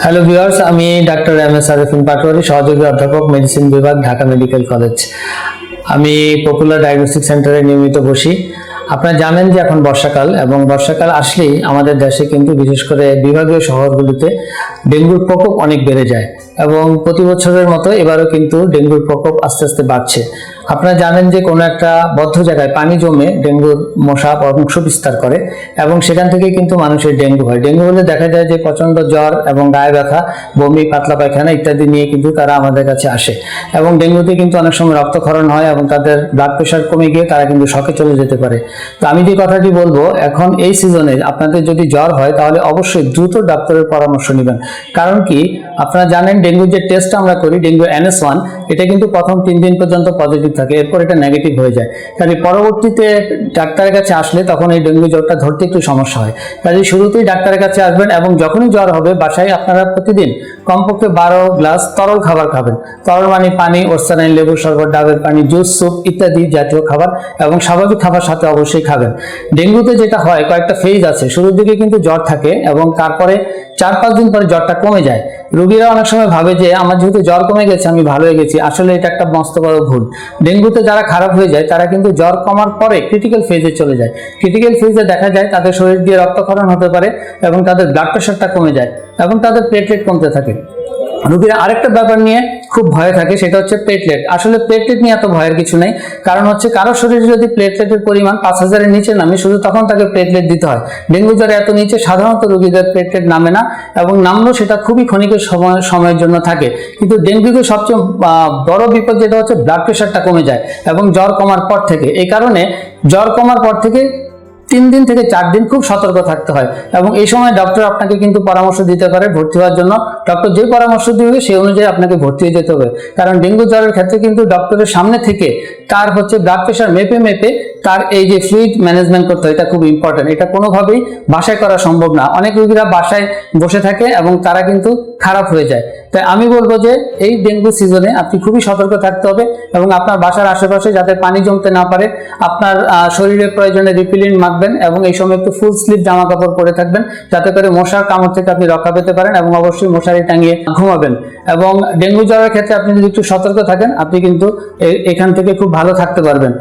Hello viewers আমি doctor M S Arifin Patwari সহযোগী অধ্যাপক মেডিসিন বিভাগ, ঢাকা মেডিকেল কলেজ আমি পপুলার ডায়াগনস্টিক সেন্টারে নিয়মিত বসি। আপনারা জানেন যে এখন বর্ষাকাল এবং বর্ষাকাল আসলেই আমাদের দেশে কিন্তু বিশেষ করে বিভাগীয় শহরগুলিতে ডেঙ্গুর প্রকোপ অনেক বেড়ে যায় এবং প্রতি বছরের মতো এবারও কিন্তু ডেঙ্গুর প্রকোপ আস্তে আস্তে বাড়ছে। আপনারা জানেন যে কোনো একটা বদ্ধ জায়গায় পানি জমে ডেঙ্গুর মশা বংশ বিস্তার করে এবং সেখান থেকে কিন্তু মানুষের ডেঙ্গু হয়। ডেঙ্গু হলে দেখা যায় যে প্রচণ্ড জ্বর এবং গায়ে ব্যথা, বমি, পাতলা পায়খানা ইত্যাদি নিয়ে কিন্তু তারা আমাদের কাছে আসে এবং ডেঙ্গুতে কিন্তু অনেক সময় রক্তক্ষরণ হয় এবং তাদের ব্লাড প্রেশার কমে গিয়ে তারা কিন্তু শখে চলে যেতে পারে। তো আমি যে কথাটি বলব, এখন এই সিজনে আপনাদের যদি জ্বর হয়, তাহলে অবশ্যই দ্রুত ডাক্তারের পরামর্শ নেবেন। কারণ কি, আপনারা জানেন, ডেঙ্গুর যে টেস্ট আমরা করি, ডেঙ্গু এনএস ওয়ান এটা কিন্তু প্রথম তিন দিন পর্যন্ত পজিটিভ থাকে, এরপর এটা নেগেটিভ হয়ে যায়। কাজে পরবর্তীতে ডাক্তারের কাছে আসলে তখন এই ডেঙ্গু জ্বরটা ধরতে একটু সমস্যা হয়। কাজে শুরুতেই ডাক্তারের কাছে আসবেন এবং যখনই জ্বর হবে বাসায় আপনারা প্রতিদিন কমপক্ষে বারো গ্লাস তরল খাবার খাবেন। তরল মানে পানি ওরসানাইন লেবু শরবত, ডাবের পানি, জুস, স্যুপ ইত্যাদি জাতীয় খাবার এবং স্বাভাবিক খাবার সাথে অবশ্যই খাবেন। ডেঙ্গুতে যেটা হয়, কয়েকটা ফেজ আছে। শুরুর দিকে কিন্তু জ্বর থাকে এবং তারপরে চার পাঁচ দিন পরে জ্বরটা কমে যায়। রুগীরা অনেক সময় ভাবে যে, আমার যেহেতু জ্বর কমে গেছে, আমি ভালো হয়ে গেছি। আসলে এটা একটা মস্ত বড় ভুল। ডেঙ্গুতে যারা খারাপ হয়ে যায়, তারা কিন্তু জ্বর কমার পরে ক্রিটিক্যাল ফেজে চলে যায়। ক্রিটিক্যাল ফেজে দেখা যায় তাদের শরীর দিয়ে রক্তক্ষরণ হতে পারে এবং তাদের ব্লাড প্রেশারটা কমে যায় এবং তাদের প্লেটলেট কমতে থাকে। রুগীরা আরেকটা ব্যাপার নিয়ে খুব ভয়ে থাকে সেটা হচ্ছে প্লেটলেট আসলে প্লেটলেট নিয়ে এত ভয়ের কিছু নেই। কারণ হচ্ছে কারও শরীরে যদি প্লেটলেটের পরিমাণ পাঁচ হাজারের নিচে নামে, শুধু তখন তাকে প্লেটলেট দিতে হয়। ডেঙ্গু জ্বরে এত নিচে সাধারণত রোগীদের প্লেটলেট নামে না এবং নামলেও সেটা খুবই ক্ষণিকের সময়, সময়ের জন্য থাকে। কিন্তু ডেঙ্গুতে সবচেয়ে বড় বিপদ যেটা হচ্ছে ব্লাড প্রেশারটা কমে যায় এবং জ্বর কমার পর থেকে। এই কারণে জ্বর কমার পর থেকে তিন দিন থেকে চার দিন খুব সতর্ক থাকতে হয়। এবং এই সময় ডক্টর আপনাকে কিন্তু পরামর্শ দিতে পারে ভর্তি হওয়ার জন্য। ডক্টর যে পরামর্শ দিবে, সেই অনুযায়ী আপনাকে ভর্তি হয়ে যেতে হবে। কারণ ডেঙ্গু জ্বরের ক্ষেত্রে কিন্তু ডক্টরের সামনে থেকে তার হচ্ছে ব্লাড প্রেশার মেপে মেপে তার এই যে ফ্লুইড ম্যানেজমেন্ট করতে হয়, এটা খুব ইম্পর্টেন্ট এটা কোনোভাবেই বাসায় করা সম্ভব না। অনেক রোগীরা বাসায় বসে থাকে এবং তারা কিন্তু খারাপ হয়ে যায়। তাই আমি বলব যে এই ডেঙ্গু সিজনে আপনি খুবই সতর্ক থাকতে হবে এবং আপনার বাসার আশেপাশে যাতে পানি জমতে না পারে, আপনার শরীরের প্রয়োজনে রিপিলিন মাখবেন এবং এই সময় একটু ফুল স্লিভ জামা কাপড় পরে থাকবেন, যাতে করে মশার কামড় থেকে আপনি রক্ষা পেতে পারেন এবং অবশ্যই মশারি টাঙিয়ে ঘুমাবেন। এবং ডেঙ্গু জ্বরের ক্ষেত্রে আপনি যদি একটু সতর্ক থাকেন, আপনি কিন্তু এখান থেকে খুব ভালো থাকতে পারবেন।